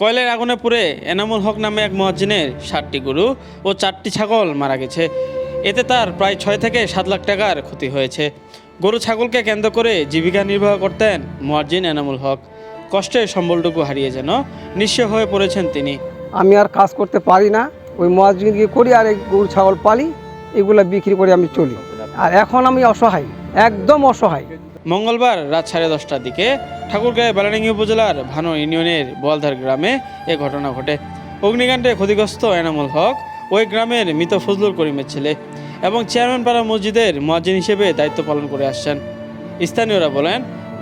কয়লার আগুনে পুড়ে এনামুল হক নামে এক মহাজিনের সাতটি গরু ও চারটি ছাগল মারা গেছে। এতে তার প্রায় ছয় থেকে সাত লাখ টাকার ক্ষতি হয়েছে। গরু ছাগলকে কেন্দ্র করে জীবিকা নির্বাহ করতেন মহাজিন এনামুল হক। কষ্টে সম্বলটুকু হারিয়ে যেন নিঃস্ব হয়ে পড়েছেন তিনি। আমি আর কাজ করতে পারি না। ওই মহাজিন গিয়ে করি আর এই গরু ছাগল পালি, এগুলো বিক্রি করে আমি চলি। আর এখন আমি অসহায়, একদম অসহায়। মঙ্গলবার রাত সাড়ে দশটার দিকে ঠাকুরগাঁও বেলাডাঙ্গি উপজেলার ভানো ইউনিয়নের বোয়ালধার গ্রামে এ ঘটনা ঘটে। অগ্নিকাণ্ডে ক্ষতিগ্রস্ত এনামুল হক ওই গ্রামের মৃত ফজলুল করিমের ছেলে এবং চেয়ারম্যান পাড়া মসজিদের মহাজিন হিসেবে দায়িত্ব পালন করে আসছেন। স্থানীয়রা বলেন,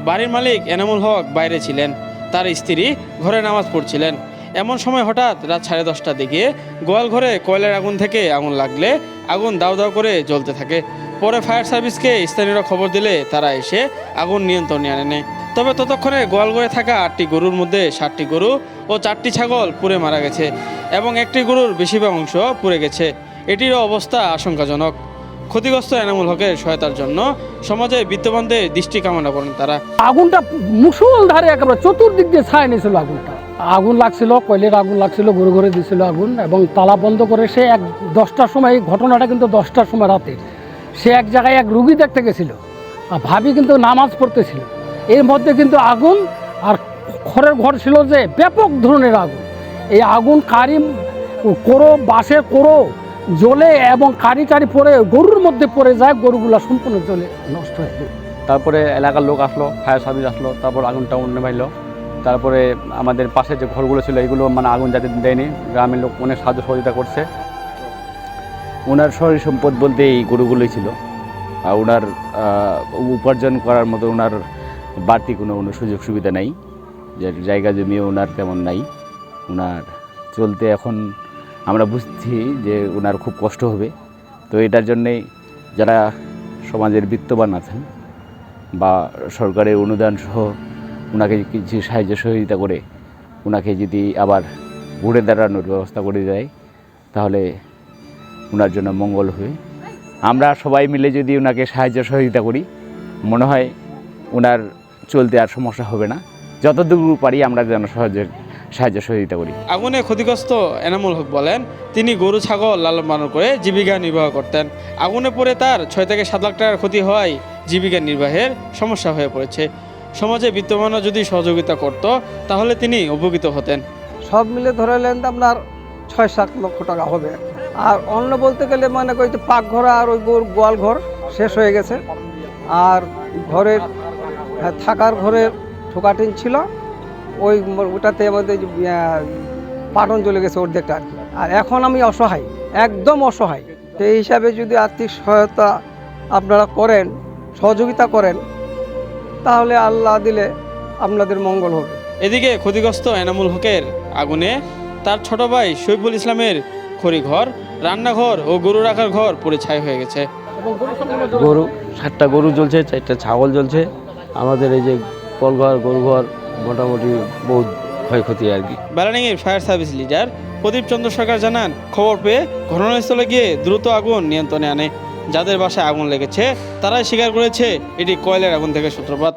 বাড়ির মালিক এনামুল হক বাইরে ছিলেন, তার স্ত্রী ঘরে নামাজ পড়ছিলেন। এমন সময় হঠাৎ রাত সাড়ে দশটার দিকে গোয়াল ঘরে কয়লার আগুন থেকে আগুন লাগলে আগুন দাউ দাউ করে জ্বলতে থাকে। পরে ফায়ার সার্ভিসকে স্থানীয়রা খবর দিলে তারা এসে আগুন নিয়ন্ত্রণে আনে নেয় তবে ততক্ষণে গোয়ালঘরে থাকা আটটি গরুর মধ্যে ষাটটি গরু ও চারটি ছাগল পুড়ে মারা গেছে এবং একটি গরুর বেশিরভাগ অংশ পুড়ে গেছে। এটিরও অবস্থা আশঙ্কাজনক। ক্ষতিগ্রস্ত এনামুল হকের সহায়তার জন্য সমাজে বিত্তবানদের দৃষ্টি কামনা করেন তারা। আগুনটা মুসুল ধারে একেবারে চতুর্দিক দিয়ে ছায় নিয়েছিল আগুনটা। আগুন লাগছিল, কয়লের আগুন লাগছিল, ঘুরে ঘুরে দিয়েছিল আগুন এবং তালা বন্ধ করে সে এক দশটার সময়, এই ঘটনাটা কিন্তু দশটার সময় রাতে সে এক জায়গায় এক রুগী দেখতে গেছিল আর ভাবি কিন্তু নামাজ পড়তেছিল। এর মধ্যে কিন্তু আগুন আর খড়ের ঘর ছিল যে ব্যাপক ধরনের আগুন। এই আগুন কারি, কোরো, বাঁশের কোরো জ্বলে এবং কারি টারি পড়ে, গরুর মধ্যে পড়ে যায়, গরুগুলা সম্পূর্ণ জ্বলে, নষ্ট হয়ে যায়। তারপরে এলাকার লোক আসলো, ফায়ার সার্ভিস আসলো, তারপর আগুনটা নেমাইলো তারপরে আমাদের পাশে যে ঘরগুলো ছিল, এগুলো মানে আগুন যাতে দেয়নি। গ্রামের লোক অনেক সাহায্য সহযোগিতা করছে। ওনার শরীর সম্পদ বলতে এই গরুগুলোই ছিল। আর ওনার উপার্জন করার মতো ওনার বাড়তি কোনো কোনো সুযোগ সুবিধা নাই। যে জায়গা জমিও ওনার তেমন নাই। ওনার চলতে এখন আমরা বুঝছি যে ওনার খুব কষ্ট হবে। তো এটার জন্যেই যারা সমাজের বিত্তবান আছেন বা সরকারের অনুদান সহ ওনাকে কিছু সাহায্য সহযোগিতা করে ওনাকে যদি আবার ঘুরে দাঁড়ানোর ব্যবস্থা করে দেয়, তাহলে ওনার জন্য মঙ্গল হবে আমরা সবাই মিলে যদি ওনাকে সাহায্য সহযোগিতা করি মনে হয় ওনার চলতে আর সমস্যা হবে না। যতদূর পারি আমরা যেন সহজে সাহায্য সহযোগিতা করি। আগুনে ক্ষতিগ্রস্ত এনামুল হক বলেন তিনি গরু ছাগল লালন পালন করে জীবিকা নির্বাহ করতেন। আগুনে পড়ে তার ছয় থেকে সাত লাখ টাকার ক্ষতি হওয়ায় জীবিকা নির্বাহের সমস্যা হয়ে পড়েছে। সমাজে বিত্তমানও যদি সহযোগিতা করত তাহলে তিনি উপকৃত হতেন। সব মিলে ধরে নেন তো আপনার ছয় সাত লক্ষ টাকা হবে। আর অন্য বলতে গেলে মানে ওই তো পাকঘর আর ওই গোর গোয়াল ঘর শেষ হয়ে গেছে। আর ঘরের হ্যাঁ, থাকার ঘরের ঠোকাটিন ছিল। ওই ওটাতে আমাদের পাটন চলে গেছে অর্ধেকটা আর কি। আর এখন আমি অসহায় একদম অসহায়। সেই হিসাবে যদি আর্থিক সহায়তা আপনারা করেন সহযোগিতা করেন তাহলে আল্লাহ দিলে আপনাদের মঙ্গল হবে। এদিকে ক্ষতিগ্রস্ত এনামুল হকের আগুনে তার ছোট ভাই শৈফুল ইসলামের খড়িঘর রান্নাঘর ও গরু রাখার ঘর পুড়ে ছাই হয়ে গেছে। গরু সাতটা গরু জ্বলছে চারটা ছাগল জ্বলছে। আমাদের এই যে কলঘর গরুঘর মোটামুটি বহুত ক্ষয়ক্ষতি আর কি। বেলানিংয়ের fire service leader Pradip Chandra Sarkar জানান খবর পেয়ে ঘটনাস্থলে গিয়ে দ্রুত আগুন নিয়ন্ত্রণে আনে। যাদের বাসায় আগুন লেগেছে তারাই স্বীকার করেছে। এটি কয়লার আগুন থেকে সূত্রপাত।